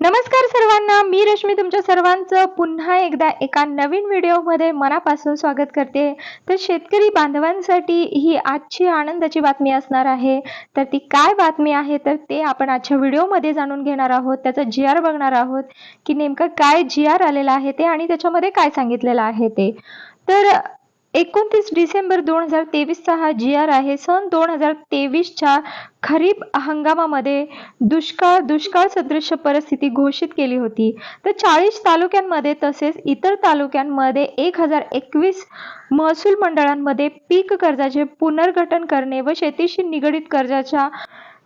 नमस्कार सर्वांना मी रश्मी तुमच्या सर्वांचं पुन्हा एकदा एका नवीन व्हिडिओमध्ये मनापासून स्वागत करते. तर शेतकरी बांधवांसाठी ही आजची आनंदाची बातमी असणार आहे. तर ती काय बातमी आहे? तर ते आपण आजच्या व्हिडिओमध्ये जाणून घेणार आहोत. त्याचा जी आर बघणार आहोत की नेमकं काय जी आर आलेलं आहे ते आणि त्याच्यामध्ये काय सांगितलेलं आहे ते. तर एकोणतीस डिसेंबर दोन हजार तेवीसचा हा जी आर आहे. सन दोन हजार तेवीसच्या खरीप हंगामामध्ये दुष्काळ दुष्काळ सदृश परिस्थिती घोषित केली होती. तर चाळीस तालुक्यांमध्ये तसेच इतर तालुक्यांमध्ये एक हजार एकवीस महसूल मंडळांमध्ये पीक कर्जाचे पुनर्गठन करणे व शेतीशी निगडीत कर्जाच्या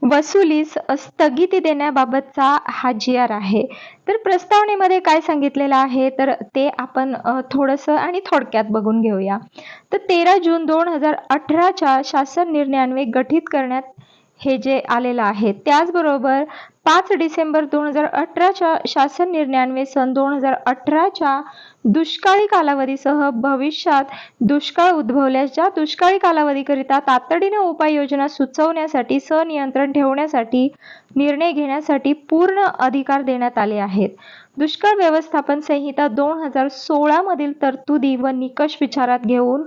वसुलीस स्थगिती देण्याबाबतचा हा जी आर आहे. तर प्रस्तावनेमध्ये काय सांगितलेलं आहे? तर ते आपण थोडंसं आणि थोडक्यात बघून घेऊया. तर तेरा जून दोन हजार अठराच्या शासन निर्णयान्वये गठीत करण्यात हे जे आलेलं आहे त्याचबरोबर पाच डिसेंबर दोन हजार अठराच्या शासन निर्णयान्वये सन दोन हजार अठराच्या दुष्काळी कालावधीसह भविष्यात दुष्काळ उद्भवल्यास ज्या दुष्काळी कालावधीकरिता तातडीने उपाययोजना सुचवण्यासाठी सनियंत्रण ठेवण्यासाठी निर्णय घेण्यासाठी पूर्ण अधिकार देण्यात आले आहेत. दुष्काळ व्यवस्थापन संहिता दोन हजार सोळा मधील तरतुदी व निकष विचारात घेऊन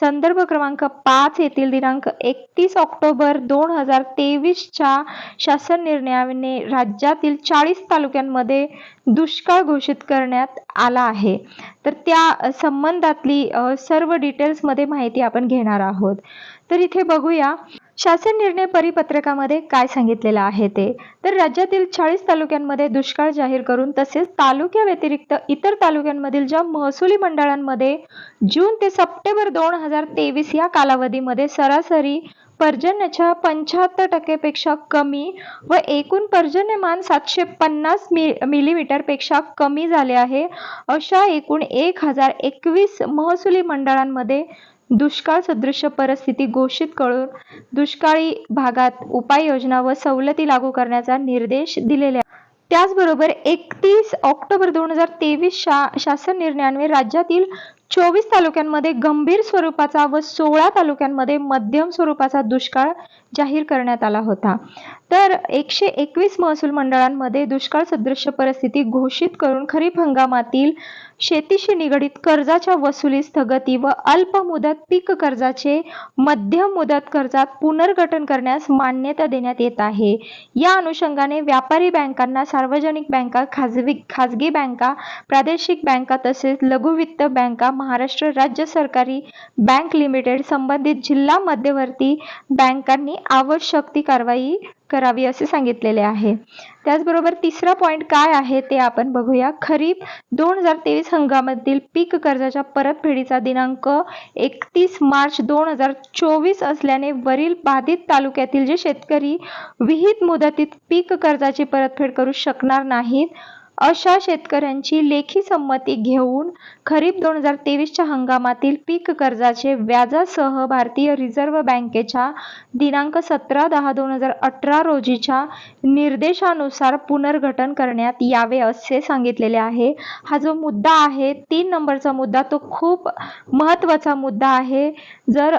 संदर्भ क्रमांक पाच येथील दिनांक एकतीस ऑक्टोबर दोन हजार तेवीसच्या शासन निर्णयाने राज्यातील चाळीस तालुक्यांमध्ये दुष्काळ घोषित करण्यात आला आहे. तर त्या संबंधातली सर्व डिटेल्समध्ये माहिती आपण घेणार आहोत. तर इथे बघूया शासन निर्णय परिपत्रकामध्ये काय सांगितलेलं आहे ते. तर राज्यातील चाळीस तालुक्यांमध्ये दुष्काळ जाहीर करून तसेच तालुक्या व्यतिरिक्त इतर तालुक्यांमधील ज्या महसुली मंडळांमध्ये जून ते सप्टेंबर दोन हजार तेवीस या कालावधीमध्ये सरासरी पर्जन्याच्या पंच्याहत्तर टक्केपेक्षा कमी व एकूण पर्जन्यमान सातशे पन्नास मि मिलीमीटरपेक्षा कमी झाले आहे. अशा एकूण एक हजार एकवीस महसुली मंडळांमध्ये दुष्काळ सदृश परिस्थिती घोषित करून दुष्काळी भागात उपाययोजना व सवलती लागू करण्याचा निर्देश दिलेले त्याचबरोबर एकतीस ऑक्टोबर दोन हजार तेवीस शा शासन निर्णयान्वये राज्यातील चोवीस तालुक्यांमध्ये गंभीर स्वरूपाचा व सोळा तालुक्यांमध्ये मध्यम स्वरूपाचा दुष्काळ जाहीर करण्यात आला होता. तर एकशे एकवीस महसूल मंडळांमध्ये दुष्काळ सदृश परिस्थिती घोषित करून खरीप हंगामातील शेतीशी निगडीत कर्जाच्या वसुली स्थगती व अल्प मुदत पीक कर्जाचे मध्यम मुदत कर्जात पुनर्गठन करण्यास मान्यता देण्यात येत आहे. या अनुषंगाने व्यापारी बँकांना सार्वजनिक बँका खाजगी खाजगी बँका प्रादेशिक बँका तसेच लघु वित्त बँका महाराष्ट्र राज्य सरकारी बँक लिमिटेड संबंधित जिल्हा मध्यवर्ती बँकांनी आवश्यक ती कारवाई करावी असे सांगितलेले आहे. त्याचबरोबर तिसरा पॉईंट काय आहे ते आपण बघूया. खरीप दोन हजार तेवीस हंगामातील पीक कर्जाच्या परतफेडीचा दिनांक एकतीस मार्च दोन हजार चोवीस असल्याने वरील बाधित तालुक्यातील जे शेतकरी विहित मुदतीत पीक कर्जाची परतफेड करू शकणार नाहीत अशा शेतकऱ्यांची लेखी संमती घेऊन खरीप दोन हजार तेवीसच्या हंगामातील पीक कर्जाचे व्याजासह भारतीय रिझर्व्ह बँकेच्या दिनांक सतरा दहा दोन हजार अठरा रोजीच्या निर्देशानुसार पुनर्गठन करण्यात यावे असे सांगितलेले आहे. हा जो मुद्दा आहे तीन नंबरचा मुद्दा तो खूप महत्त्वाचा मुद्दा आहे. जर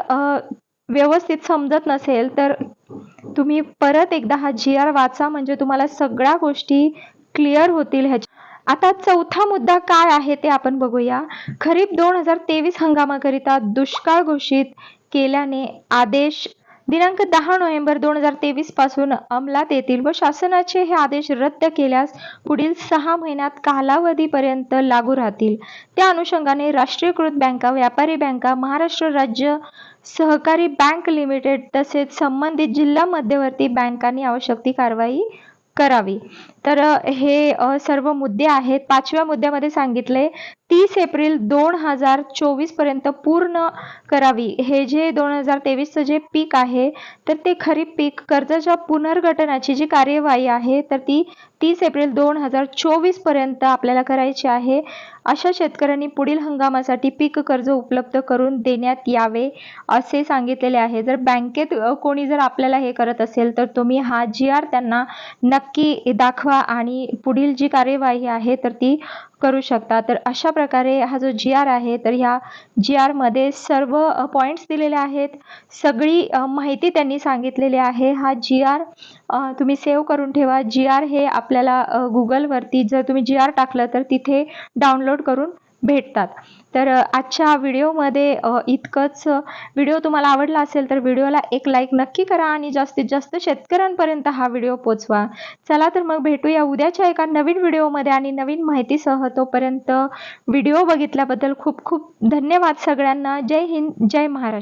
व्यवस्थित समजत नसेल तर तुम्ही परत एकदा हा जी आर वाचा. म्हणजे तुम्हाला सगळ्या गोष्टी क्लिअर होतील ह्याच्या आता चौथा मुद्दा काय आहे ते आपण बघूया. खरीप दोन हजार तेवीस हंगामाकरिता दुष्काळ घोषित केल्याने आदेश दिनांक दहा नोव्हेंबर दोन हजार तेवीसपासून अंमलात येतील व शासनाचे हे आदेश रद्द केल्यास पुढील सहा महिन्यात कालावधीपर्यंत लागू राहतील. त्या अनुषंगाने राष्ट्रीयकृत बँका व्यापारी बँका महाराष्ट्र राज्य सहकारी बँक लिमिटेड तसेच संबंधित जिल्हा मध्यवर्ती बँकांनी आवश्यक ती कारवाई करावी. तर हे सर्व मुद्दे आहेत. पाचव्या मुद्द्यामध्ये सांगितले तीस एप्रिल दोन हजार चोवीसपर्यंत पूर्ण करावी. हे जे दोन हजार तेवीसचं जे पीक आहे तर ते खरीप पीक. कर्जाच्या पुनर्गठनाची जी कार्यवाही आहे तर ती तीस एप्रिल दोन हजार चोवीसपर्यंत आपल्याला करायची आहे. अशा शेतकऱ्यांनी पुढील हंगामासाठी पीक कर्ज उपलब्ध करून देण्यात यावे असे सांगितलेले आहे. जर बँकेत कोणी जर आपल्याला हे करत असेल तर तुम्ही हा जी आर त्यांना नक्की दाखवा आणि पुढील जी कार्यवाही आहे तर ती करू शकता. तर अशा प्रकारे हा जो जी आर आहे तर ह्या जी आरमध्ये सर्व पॉईंट्स दिलेले आहेत. सगळी माहिती त्यांनी सांगितलेली आहे. हा जी आर तुम्ही सेव्ह करून ठेवा. जी आर हे आपल्याला गुगलवरती जर तुम्ही जी आर टाकलं तर तिथे डाउनलोड करून भेटतात. तर आजच्या व्हिडिओमध्ये इतकंच व्हिडिओ तुम्हाला आवडला असेल तर व्हिडिओला एक लाईक नक्की करा आणि जास्तीत जास्त शेतकऱ्यांपर्यंत हा व्हिडिओ पोचवा. चला तर मग भेटूया उद्याच्या एका नवीन व्हिडिओमध्ये आणि नवीन माहितीसह तोपर्यंत व्हिडिओ बघितल्याबद्दल खूप खूप धन्यवाद सगळ्यांना. जय हिंद जय महाराष्ट्र.